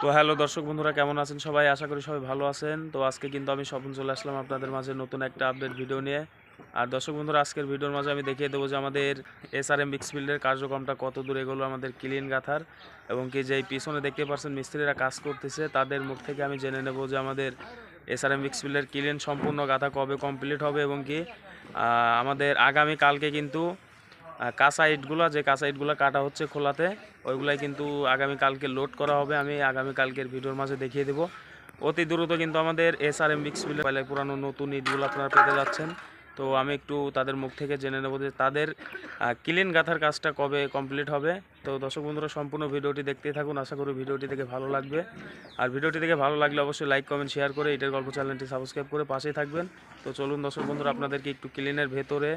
তো হ্যালো দর্শক বন্ধুরা, কেমন আছেন সবাই? আশা করি সবাই ভালো আছেন। তো আজকে কিন্তু আমি স্বপন চলে আসলাম আপনাদের মাঝে নতুন একটা আপডেট ভিডিও নিয়ে। আর দর্শক বন্ধুরা, আজকের ভিডিওর মাঝে আমি দেখিয়ে দেবো যে আমাদের এস আর এম ফিল্ডের কার্যক্রমটা কত দূর এগোলো, আমাদের ক্লিন গাথার। এবং কি যে পিছনে দেখতে পাচ্ছেন মিস্ত্রিরা কাজ করতেছে, তাদের মুখ থেকে আমি জেনে নেব যে আমাদের এস আর এম ফিল্ডের ক্লিন সম্পূর্ণ গাথা কবে কমপ্লিট হবে এবং কি আমাদের আগামী কালকে কিন্তু কাঁচা ইটগুলো যে কাঁচা ইটগুলো কাটা হচ্ছে খোলাতে, ওইগুলাই কিন্তু আগামী কালকে লোড করা হবে। আমি আগামী কালকের ভিডিওর মাঝে দেখিয়ে দেবো। অতি দ্রুত কিন্তু আমাদের এস আর এম বিক্স মিলে পুরানো নতুন ইটগুলো আপনারা পেতে যাচ্ছেন। তো আমি একটু তাদের মুখ থেকে জেনে নেব যে তাদের ক্লিন গাথার কাজটা কবে কমপ্লিট হবে। তো দর্শক বন্ধুরা, সম্পূর্ণ ভিডিওটি দেখতেই থাকুন। আশা করি ভিডিওটি দেখে ভালো লাগবে। আর ভিডিওটি দেখে ভালো লাগলে অবশ্যই লাইক কমেন্ট শেয়ার করে এটার গল্প চ্যানেলটি সাবস্ক্রাইব করে পাশেই থাকবেন। তো চলুন দর্শক বন্ধুরা, আপনাদেরকে একটু ক্লিনের ভেতরে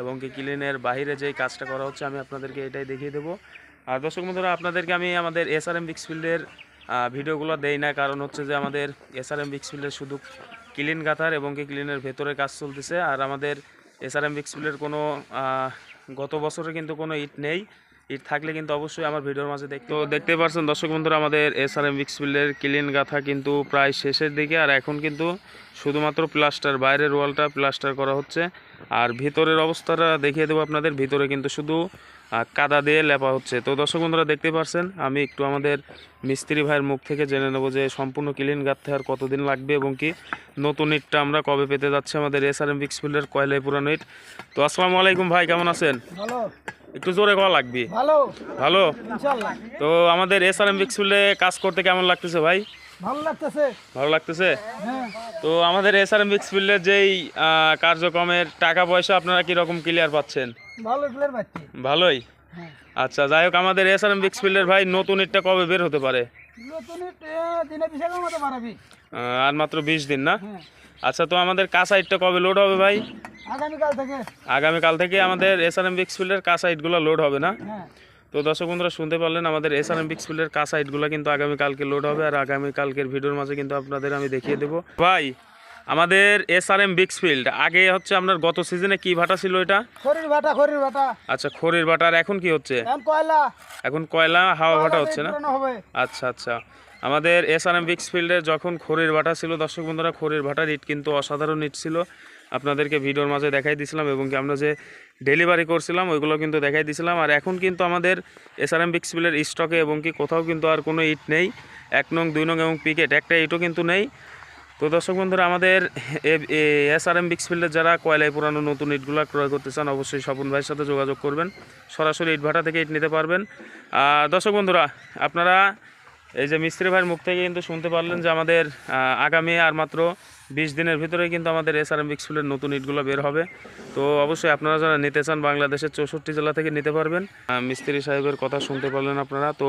এবং কি ক্লিনের বাইরে যেই কাজটা করা হচ্ছে, আমি আপনাদেরকে এটাই দেখিয়ে দেবো। আর দর্শক বন্ধুরা, আপনাদেরকে আমি আমাদের এস আর এম ফিল্ডের ভিডিওগুলো দেই না। কারণ হচ্ছে যে আমাদের এস আর এম ফিল্ডের শুধু ক্লিন গাথার এবং কি ক্লিনের ভেতরে কাজ চলতেছে। আর আমাদের এস আর এম ফিল্ডের কোনো গত বছরে কিন্তু কোনো ইট নেই। ইট থাকলে কিন্তু অবশ্যই আমার ভিডিওর মাঝে দেখতে তো দেখতে পাচ্ছেন দর্শক বন্ধুরা, আমাদের এস আর এম ফিল্ডের ক্লিন গাথা কিন্তু প্রায় শেষের দিকে, আর এখন কিন্তু শুধুমাত্র প্লাস্টার বাইরের ওয়ালটা প্লাস্টার করা হচ্ছে। আর ভিতরের অবস্থাটা দেখিয়ে দেবো আপনাদের, ভিতরে কিন্তু শুধু কাদা দিয়ে লেপা হচ্ছে। তো দর্শক বন্ধুরা, দেখতে পাচ্ছেন আমি একটু আমাদের মিস্ত্রি ভাইয়ের মুখ থেকে জেনে নেব যে সম্পূর্ণ ক্লিন গাঁথতে আর কতদিন লাগবে এবং কি নতুন ইটটা আমরা কবে পেতে যাচ্ছি আমাদের এস আর এম ফিল্ডের কয়লাই পুরানো ইট। তো আসসালামু আলাইকুম ভাই, কেমন আছেন? একটু জোরে কওয়া লাগবে। ভালো? ভালো? তো আমাদের এস আর এম ফিল্ডে কাজ করতে কেমন লাগতেছে ভাই? ভালো লাগতেছে। ভালো লাগতেছে? হ্যাঁ। তো আমাদের এস আর এম ফিল্ডের যেই কার্যক্রমের টাকা পয়সা আপনারা কীরকম ক্লিয়ার পাচ্ছেন? ভালো প্লেয়ার পাচ্ছি। ভালোই? হ্যাঁ। আচ্ছা যাই হোক আমাদের এস আর এম ফিল্ডের ভাই নতুন ইটটা কবে বের হতে পারে? আর মাত্র বিশ দিন না? হ্যাঁ। আচ্ছা তো আমাদের কাঁচা ইটটা কবে লোড হবে ভাই? আগামীকাল থেকে। আমাদের এস আর এম বিক্স ফিল্ডের ইটগুলো লোড হবে না? হ্যাঁ। তো দর্শক বন্ধুরা শুনতে পারলেন আমাদের এস আর এম বিক্স ফিল্ডের ইটগুলো কিন্তু আগামীকালকে লোড হবে আর আগামীকালকের ভিডিওর মাঝে কিন্তু আপনাদের আমি দেখিয়ে দেবো। ভাই আমাদের এস আর এম বিক্স ফিল্ড আগে হচ্ছে আপনার গত সিজনে কি ভাটা ছিল এটা? খড়ির ভাটা খড়ির ভাটা। আচ্ছা খড়ির ভাটা আর এখন কি হচ্ছে? এখন কয়লা। এখন কয়লা হাওয়া ভাটা হচ্ছে না? আচ্ছা আচ্ছা। আমাদের এস আর এম ফিল্ডের যখন খড়ির ভাটা ছিল দর্শক বন্ধুরা খড়ির ভাটার ইট কিন্তু অসাধারণ ইট ছিল। আপনাদেরকে ভিডিওর মাঝে দেখাই দিছিলাম এবং কি আমরা যে ডেলিভারি করছিলাম, ওইগুলো কিন্তু দেখাই দিছিলাম। আর এখন কিন্তু আমাদের এসআরএম আর এম স্টকে এবং কি কোথাও কিন্তু আর কোনো ইট নেই। এক নং, দুই নং এবং পিকেট একটা ইটও কিন্তু নেই। তো দর্শক বন্ধুরা, আমাদের এস আর এম ফিল্ডের যারা কয়লায় পুরানো নতুন ইটগুলো ক্রয় করতে চান, অবশ্যই স্বপন ভাইয়ের সাথে যোগাযোগ করবেন। সরাসরি ইট ভাটা থেকে ইট নিতে পারবেন। আর দর্শক বন্ধুরা, আপনারা এই যে মিস্ত্রি ভাইয়ের মুখ থেকে কিন্তু শুনতে পারলেন যে আমাদের আগামী আর মাত্র বিশ দিনের ভিতরে কিন্তু আমাদের এস আর এম ফিল্ডের নতুন ইটগুলো বের হবে। তো অবশ্যই আপনারা যারা নিতে চান বাংলাদেশের চৌষট্টি জেলা থেকে নিতে পারবেন। মিস্ত্রি সাহেবের কথা শুনতে পারলেন আপনারা। তো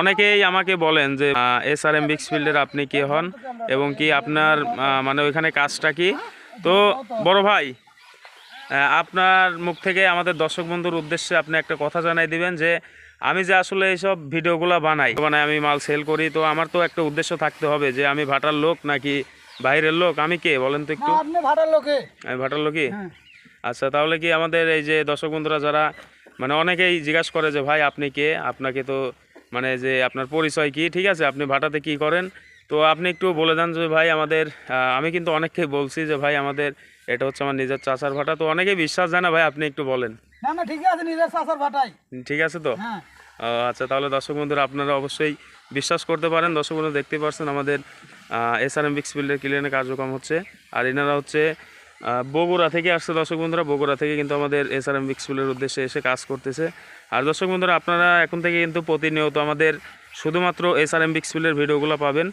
অনেকেই আমাকে বলেন যে এস আর এম ফিল্ডের আপনি কে হন এবং কি আপনার মানে ওইখানে কাজটা কি? তো বড় ভাই আপনার মুখ থেকে আমাদের দর্শক বন্ধুর উদ্দেশ্যে আপনি একটা কথা জানাই দিবেন যে আমি যে আসলে এইসব ভিডিওগুলো বানাই মানে আমি মাল সেল করি তো আমার তো একটা উদ্দেশ্য থাকতে হবে যে আমি ভাটার লোক নাকি বাইরের লোক? আমি কে? বলেন তো একটু। আপনি ভাটার লোকে। আমি ভাটার লোকই? হ্যাঁ। আচ্ছা তাহলে কি আমাদের এই যে দর্শক বন্ধুরা যারা মানে অনেকেই জিজ্ঞাসা করে যে ভাই আপনি কে? আপনাকে তো মানে যে আপনার পরিচয় কি? ঠিক আছে আপনি ভাটাতে কি করেন? তো আপনি একটু বলে দেন যে ভাই আমাদের আমি কিন্তু অনেককেই বলছি যে ভাই আমাদের এটা হচ্ছে আমার নিজের চাষার ভাটা। তো অনেকেই বিশ্বাস জানা ভাই আপনি একটু বলেন। না না ঠিক আছে নিজের চাষার ভাটাই। ঠিক আছে তো? হ্যাঁ। ও, আচ্ছা তাহলে দর্শক বন্ধুরা আপনারা অবশ্যই বিশ্বাস করতে পারেন। দর্শক বন্ধু দেখতে পাচ্ছেন আমাদের এস আর এম বিক্স ফিল্ডের ক্লিয়ারের কার্যক্রম হচ্ছে। আর এনারা হচ্ছে বগুড়া থেকে আসছে দর্শক বন্ধুরা, বগুড়া থেকে কিন্তু আমাদের এস আর এম বিক্স উদ্দেশ্যে এসে কাজ করতেছে। আর দর্শক বন্ধুরা, আপনারা এখন থেকে কিন্তু প্রতিনিয়ত আমাদের শুধুমাত্র এস আর এম বিক্স ভিডিওগুলো পাবেন।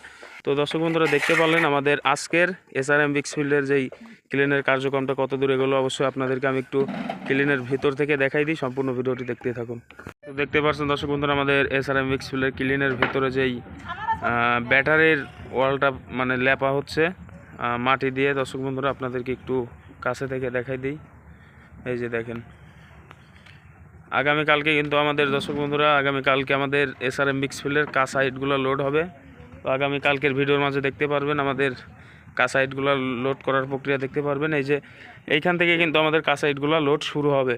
তো দর্শক বন্ধুরা, দেখতে পারলেন আমাদের আজকের এস আর এম ফিল্ডের যেই ক্লিনের কার্যক্রমটা কত দূর এগুলো, অবশ্যই আপনাদেরকে আমি একটু ক্লিনের ভিতর থেকে দেখাই দিই, সম্পূর্ণ ভিডিওটি দেখতে থাকুন। তো দেখতে পাচ্ছেন দর্শক বন্ধুরা, আমাদের এস আর এম ফিল্ডের ক্লিনের ভিতরে যেই ব্যাটারির ওয়ালটা মানে লেপা হচ্ছে। মাটি দিয়ে, দর্শক বন্ধুরা, আপনাদেরকে একটু কাছে থেকে দেখাই দিই। এই যে দেখেন। আগামীকালকে কিন্তু আমাদের, দর্শক বন্ধুরা, আগামীকালকে আমাদের এস আর এম ফিল্ডের কা সাইটগুলো লোড হবে। তো আগামীকালকের ভিডিওর মাঝে দেখতে পারবেন, আমাদের কাসাইটগুলো লোড করার প্রক্রিয়া দেখতে পারবেন। এই যে, এইখান থেকে কিন্তু আমাদের কাসাইটগুলো লোড শুরু হবে।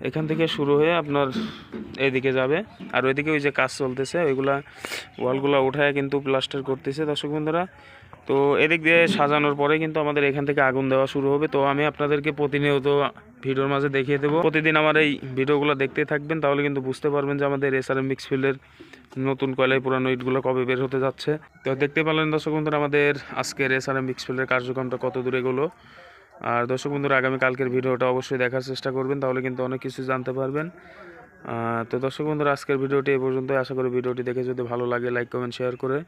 এখান থেকে শুরু হয়ে আপনার এদিকে যাবে। আর ওইদিকে ওই যে কাজ চলতেছে, ওইগুলা ওয়ালগুলো উঠায় কিন্তু প্লাস্টার করতেছে, দর্শক বন্ধুরা। তো এদিক দিয়ে সাজানোর পরে কিন্তু আমাদের এখান থেকে আগুন দেওয়া শুরু হবে। তো আমি আপনাদেরকে প্রতিনিয়ত ভিডিওর মাঝে দেখিয়ে দেবো। প্রতিদিন আমার এই ভিডিওগুলো দেখতে থাকবেন, তাহলে কিন্তু বুঝতে পারবেন যে আমাদের এস আর এম মিক্স ফিল্ডের নতুন কয়লায় পুরানো ইটগুলো কবে বের হতে যাচ্ছে। তো দেখতে পারলেন দর্শক বন্ধুরা, আমাদের আজকের এস আর এম মিক্স ফিল্ডের কার্যক্রমটা কত দূরে গেলো আর দর্শক বন্ধুরা, আগামী কালকের ভিডিওটা অবশ্যই দেখার চেষ্টা করবেন, তাহলে কিন্তু অনেক কিছু জানতে পারবেন। তো দর্শক বন্ধুরা, আজকের ভিডিওটি এই পর্যন্ত আশা করি ভিডিওটি দেখে যদি ভালো লাগে, লাইক, কমেন্ট, শেয়ার করে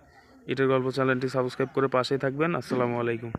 ইটের গল্প চ্যানেলটি সাবস্ক্রাইব করে পাশেই থাকবেন। আসসালামু আলাইকুম।